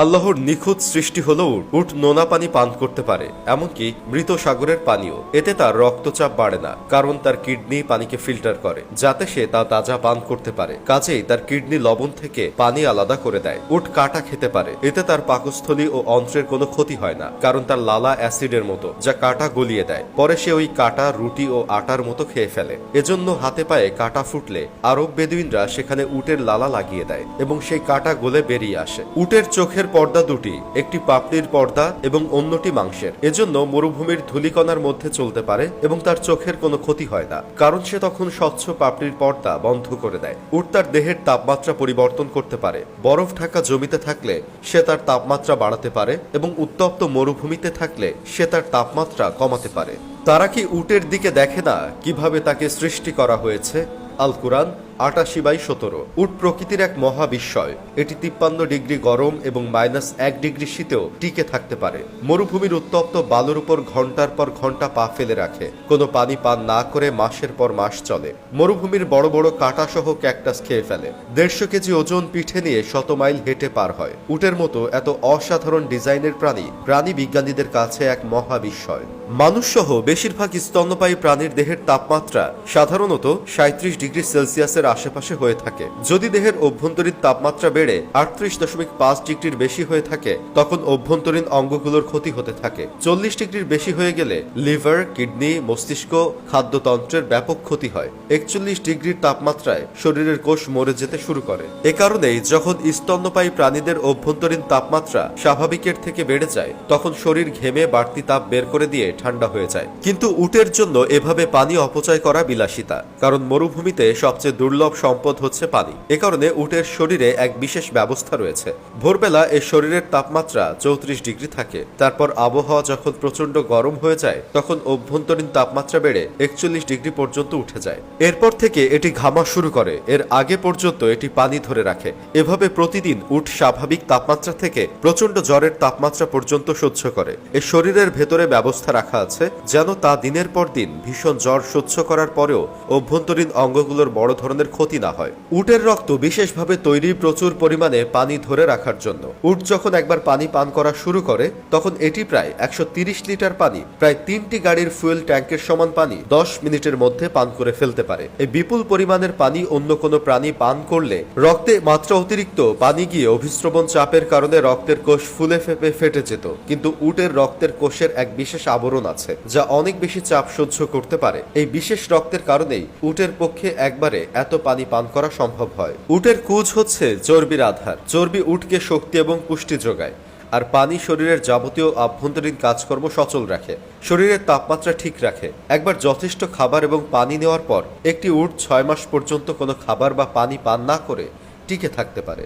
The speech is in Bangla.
আল্লাহর নিখুঁত সৃষ্টি হলেও উট নোনা পানি পান করতে পারে, এমনকি মৃত সাগরের পানিও। এতে তার রক্তচাপ বাড়ে না, কারণ তার কিডনি পানিকে ফিল্টার করে, যাতে সে তা তাজা পান করতে পারে। কাজেই তার কিডনি লবণ থেকে পানি আলাদা করে দেয়। উট কাটা খেতে পারে, এতে তার পাকস্থলী ও অন্ত্রের কোনো ক্ষতি হয় না, কারণ তার লালা অ্যাসিডের মতো, যা কাটা গলিয়ে দেয়। পরে সে ওই কাটা, রুটি ও আটার মতো খেয়ে ফেলে। এজন্য হাতে পায়ে কাটা ফুটলে আরব বেদুইনরা সেখানে উটের লালা লাগিয়ে দেয় এবং সেই কাটা গলে বেরিয়ে আসে। উটের চোখের পর্দা দুটি, একটি পাপড়ির পর্দা এবং অন্যটি মাংসের। এজন্য মরুভূমির ধূলিকণার মধ্যে চলতে পারে এবং তার চোখের কোনো ক্ষতি হয় না, কারণ সে তখন স্বচ্ছ পাপড়ির পর্দা বন্ধ করে দেয়। উট তার দেহের তাপমাত্রা পরিবর্তন করতে পারে, বরফ ঢাকা জমিতে থাকলে সে তার তাপমাত্রা বাড়াতে পারে এবং উত্তপ্ত মরুভূমিতে থাকলে সে তার তাপমাত্রা কমাতে পারে। তারা কি উটের দিকে দেখে না কীভাবে তাকে সৃষ্টি করা হয়েছে? আল কুরআন আটাশি বাই সতেরো। উট প্রকৃতির এক মহাবিস্ময়। এটি তিপ্পান্ন ডিগ্রি গরম এবং মাইনাস এক ডিগ্রি শীতেও টিকে থাকতে পারে। মরুভূমির উত্তপ্ত বালুর উপর ঘণ্টার পর ঘণ্টা পা ফেলে রাখে। কোনো পানি পান না করে মাসের পর মাস চলে। মরুভূমির বড় বড় কাঁটা সহ ক্যাকটাস খেয়ে ফেলে। দেড়শো কেজি ওজন পিঠে নিয়ে শত মাইল হেঁটে পার হয়। উটের মতো এত অসাধারণ ডিজাইনের প্রাণী প্রাণী বিজ্ঞানীদের কাছে এক মহাবিস্ময়। মানুষ সহ বেশিরভাগ স্তন্যপায়ী প্রাণীর দেহের তাপমাত্রা সাধারণত সাঁত্রিশ ডিগ্রি সেলসিয়াসের আশেপাশে হয়ে থাকে। যদি দেহের অভ্যন্তরীণ তাপমাত্রা বেড়ে আটত্রিশ দশমিক পাঁচ ডিগ্রির বেশি হয়ে থাকে, তখন অভ্যন্তরীণ অঙ্গগুলোর ক্ষতি হতে থাকে। চল্লিশ ডিগ্রির বেশি হয়ে গেলে লিভার, কিডনি, মস্তিষ্ক, খাদ্যতন্ত্রের ব্যাপক ক্ষতি হয়। একচল্লিশ ডিগ্রির তাপমাত্রায় শরীরের কোষ মরে যেতে শুরু করে। এ কারণেই যখন স্তন্যপায়ী প্রাণীদের অভ্যন্তরীণ তাপমাত্রা স্বাভাবিকের থেকে বেড়ে যায়, তখন শরীর ঘেমে বাড়তি তাপ বের করে দিয়ে ঠান্ডা হয়ে যায়। কিন্তু উটের জন্য এভাবে পানি অপচয় করা বিলাসিতা, কারণ মরুভূমিতে সবচেয়ে দুর্লভ সম্পদ হচ্ছে পানি। এ কারণে উটের শরীরে এক বিশেষ ব্যবস্থা রয়েছে। ভোরবেলা এর শরীরের তাপমাত্রা চৌত্রিশ ডিগ্রি থাকে। তারপর আবহাওয়া যখন প্রচণ্ড গরম হয়ে যায়, তখন অভ্যন্তরীণ তাপমাত্রা বেড়ে একচল্লিশ ডিগ্রি পর্যন্ত উঠে যায়। এরপর থেকে এটি ঘামা শুরু করে। এর আগে পর্যন্ত এটি পানি ধরে রাখে। এভাবে প্রতিদিন উট স্বাভাবিক তাপমাত্রা থেকে প্রচণ্ড জ্বরের তাপমাত্রা পর্যন্ত সহ্য করে। এর শরীরের ভেতরে ব্যবস্থা রাখা আছে যেন তা দিনের পর দিন ভীষণ জ্বর সহ্য করার পরেও অভ্যন্তরীণ অঙ্গগুলোর বড় ধরনের ক্ষতি না হয়। উটের রক্ত বিশেষভাবে তৈরি প্রচুর পরিমাণে পানি ধরে রাখার জন্য। উট যখন একবার পানি পান করা শুরু করে, তখন এটি প্রায় একশো লিটার পানি, প্রায় তিনটি গাড়ির ফুয়েল ট্যাঙ্কের সমান পানি দশ মিনিটের মধ্যে পান করে ফেলতে পারে। এই বিপুল পরিমাণের পানি অন্য কোনো প্রাণী পান করলে রক্তে মাত্রা অতিরিক্ত পানি গিয়ে অভিস্রবণ চাপের কারণে রক্তের কোষ ফুলে ফেপে ফেটে যেত। কিন্তু উটের রক্তের কোষের এক বিশেষ আবরণ আছে, যা অনেক বেশি চাপ সহ্য করতে পারে। এই বিশেষ রক্তের কারণেই উটের পক্ষে একবারে এত পানি পান করা সম্ভব হয়। উটের কুজ হচ্ছে চর্বির আধার। চর্বি উটকে শক্তি এবং পুষ্টি যোগায়, আর পানি শরীরের যাবতীয় আভ্যন্তরীণ কাজকর্ম সচল রাখে, শরীরের তাপমাত্রা ঠিক রাখে। একবার যথেষ্ট খাবার এবং পানি নেওয়ার পর একটি উট ছয় মাস পর্যন্ত কোনো খাবার বা পানি পান না করে টিকে থাকতে পারে।